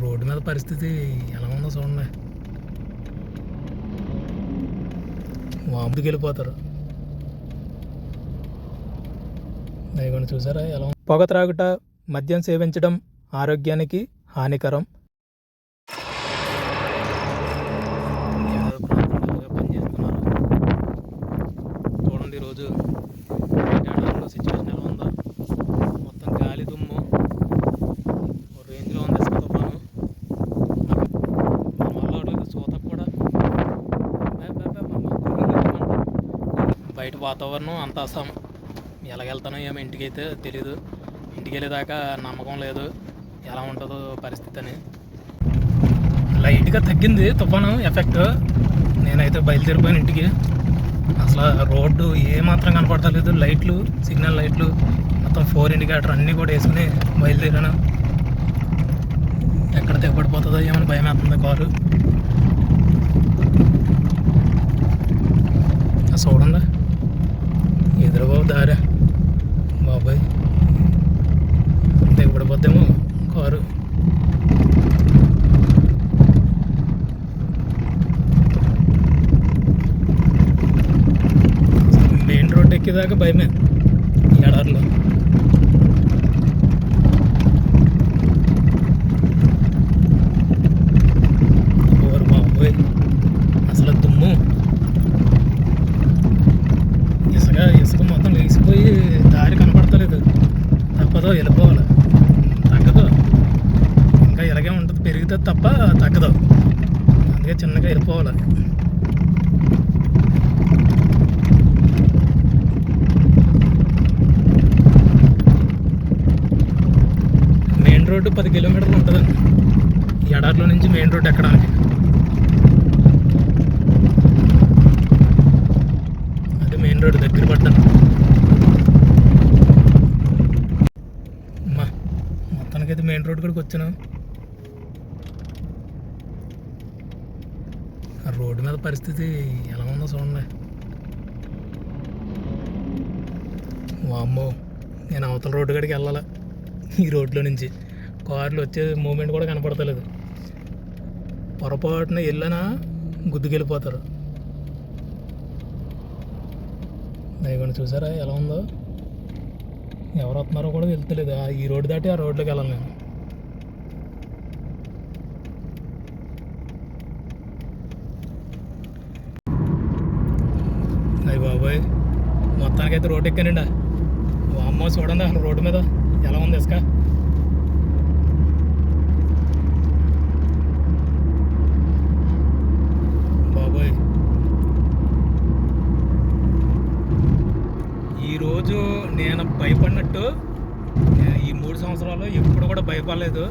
Road మీద పరిస్థితి ఎలా ఉందో చూడండి. వాముకి వెళ్ళిపోతారు దయగొండ చూసారా ఎలా పొగ త్రాగుట మద్యం సేవించడం ఆరోగ్యానికి హానికరం ఏదో ప్రాంతంలో పనిచేస్తున్నారు. చూడండి ఈరోజు ఏడాదిలో సిచ్యువేషన్ ఎలా ఉందో మొత్తం గాలి దుమ్ము ఓ రేంజ్లో ఉంది ఇసుక తుఫాను మన వల్ల అవట్లేదు చూతకు కూడా బే, బే, బే, బే, బే. బయట వాతావరణం అంత అసం ఎలాగెళ్తానో ఏమో ఇంటికి అయితే తెలీదు. ఇంటికి వెళ్ళేదాకా నమ్మకం లేదు. ఎలా ఉంటుందో పరిస్థితి అని లైట్గా తగ్గింది తుఫాను ఎఫెక్ట్. నేనైతే బయలుదేరిపోయాను ఇంటికి. అసలు రోడ్డు ఏమాత్రం మాత్రం కనపడతలేదు. లైట్లు సిగ్నల్ లైట్లు మొత్తం ఫోర్ ఇండికేటర్ అన్నీ కూడా వేసుకుని బయలుదేరాను. ఎక్కడ తెగబడిపోతుందో ఏమైనా భయం అవుతుంది కారు ఆ చూడండి ఎదురుగా దారా బాబాయ్. దిగబడిపోద్దేమో కారు. మెయిన్ రోడ్ ఎక్కేదాకా భయమే. ఎడార్లో ఎడారిలో ఓరు బాబోయ్ అసలు దుమ్ము ఇసుక ఇసుక మొత్తం లేచిపోయి దారి కనపడతలేదు తగ్గదు వెళ్ళిపోవాలి తగ్గదు. ఇంకా ఇలాగే ఉంటుంది పెరుగుతుంది తప్ప తగ్గదు. అందుకే చిన్నగా వెళ్ళిపోవాలి మెయిన్ రోడ్డు పది కిలోమీటర్లు ఉంటుందండి ఎడార్లో ఎడారిలో నుంచి మెయిన్ రోడ్డు ఎక్కడానికి. అది మెయిన్ రోడ్డు దగ్గర పడ్డాను అమ్మా మొత్తానికైతే మెయిన్ రోడ్ కూడా వచ్చాను? ఆ రోడ్డు మీద పరిస్థితి ఎలా ఉందో చూడండి. వామ్మో నేను అవతల రోడ్డు కాడికి వెళ్ళాలి? ఈ రోడ్లో నుంచి. కార్లు వచ్చే మూమెంట్ కూడా కనపడతలేదు. పొరపాటున వెళ్ళినా గుద్దుకెళ్ళిపోతారు. దయగొండ చూసారా? ఎలా ఉందో? ఎవరు వస్తున్నారో కూడా వెళ్తలేదు ఆ ఈ రోడ్డు దాటి ఆ రోడ్లోకి వెళ్ళాలి నేను. అయ్యి బాబోయ్. మొత్తానికైతే రోడ్డు ఎక్కానండి. అమ్మ చూడండి అసలు రోడ్డు మీద ఎలా ఉంది ఇసుక. బాబోయ్. ఈరోజు నేను భయపడినట్టు ఈ మూడు సంవత్సరాలు ఎప్పుడు కూడా భయపడలేదు.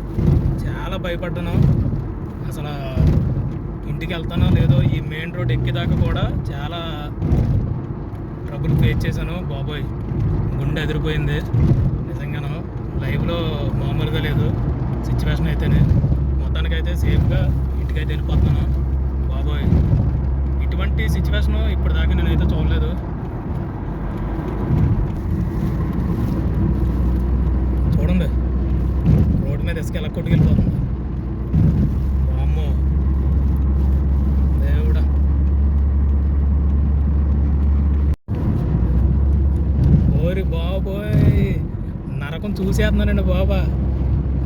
చాలా భయపడ్డాను. అసలు ఇంటికి వెళ్తానో లేదో ఈ మెయిన్ రోడ్ ఎక్కేదాకా కూడా చాలా ట్రబుల్ ఫేస్ చేశాను. బాబోయ్ గుండె ఎదిరిపోయింది. నిజంగాను లైవ్లో మామూలుగా లేదు. సిచ్యువేషన్ అయితేనే. మొత్తానికైతే సేఫ్గా ఇంటికైతే వెళ్ళిపోతున్నాను. బాబోయ్ ఇటువంటి సిచ్యువేషన్ ఇప్పటిదాకా నేనైతే చూడలేదు. చూడండి. రోడ్డు మీద ఇసుక ఎలా కొట్టుకెళ్ళిపోతుంది వామ్మో దేవుడా ఓరి బాబోయ్ నరకం చూసేస్తున్నానండి బాబా.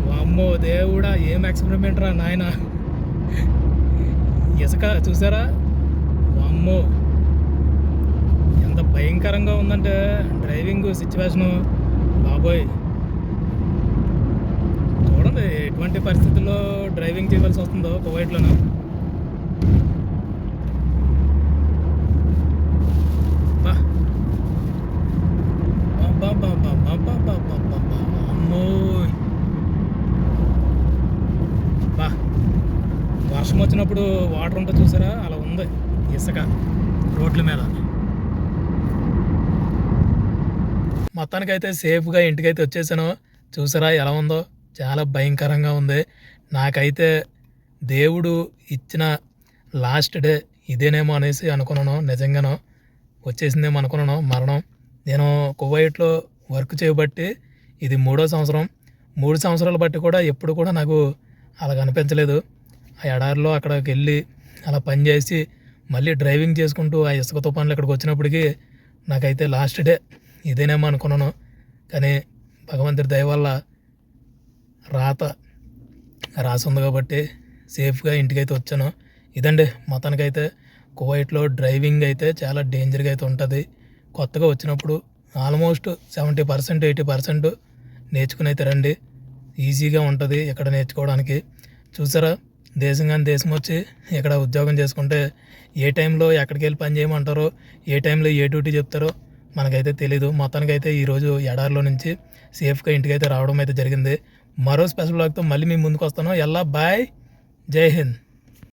వామ్మో దేవుడా ఏం ఎక్స్పెరిమెంట్ రా నాయన. ఇసుక చూసారా? అమ్మో ఎంత భయంకరంగా ఉందంటే డ్రైవింగ్ సిచ్యువేషను బాబోయ్. చూడండి ఎటువంటి పరిస్థితుల్లో డ్రైవింగ్ చేయవలసి వస్తుందో కువైట్లోను వర్షం వచ్చినప్పుడు వాటర్ ఉంటుంది చూసారా? అలా ఉంది ఇసుక రోడ్ల మీద. మొత్తానికైతే సేఫ్గా ఇంటికైతే వచ్చేసాను. చూసారా ఎలా ఉందో? చాలా భయంకరంగా ఉంది. నాకైతే దేవుడు ఇచ్చిన లాస్ట్ డే ఇదేనేమో అనేసి అనుకున్నాను నిజంగాను. వచ్చేసిందేమో అనుకున్నాను మరణం. నేను కువైట్లో వర్క్ చేయబట్టి ఇది మూడో సంవత్సరం. మూడు సంవత్సరాలు బట్టి కూడా ఎప్పుడు కూడా నాకు అలాగ అనిపించలేదు. ఆ ఎడారిలో అక్కడికి వెళ్ళి అలా పని చేసి మళ్ళీ డ్రైవింగ్ చేసుకుంటూ ఆ ఇసుక తుఫాన్లు ఇక్కడికి వచ్చినప్పటికీ నాకైతే లాస్ట్ డే ఇదేనేమో అనుకున్నాను. కానీ భగవంతుడి దయ వల్ల రాత రాసి ఉంది కాబట్టి సేఫ్గా ఇంటికైతే వచ్చాను. ఇదండి మొత్తానికైతే కువైట్లో డ్రైవింగ్ అయితే చాలా డేంజర్గా అయితే ఉంటుంది. కొత్తగా వచ్చినప్పుడు almost seventy percent eighty percent నేర్చుకుని అయితే రండి. ఈజీగా ఉంటుంది ఇక్కడ నేర్చుకోవడానికి. చూసారా దేశం కానీ దేశం వచ్చి ఇక్కడ ఉద్యోగం చేసుకుంటే ఏ టైంలో ఎక్కడికి వెళ్ళి పని చేయమంటారో ఏ టైంలో ఏ డ్యూటీ చెప్తారో మనకైతే తెలీదు. మొత్తానికైతే ఈరోజు ఎడారిలో నుంచి సేఫ్గా ఇంటికైతే రావడం అయితే జరిగింది. మరో స్పెషల్ బ్లాగ్తో మళ్ళీ మీ ముందుకు వస్తాను. ఎలా బాయ్. జై హింద్.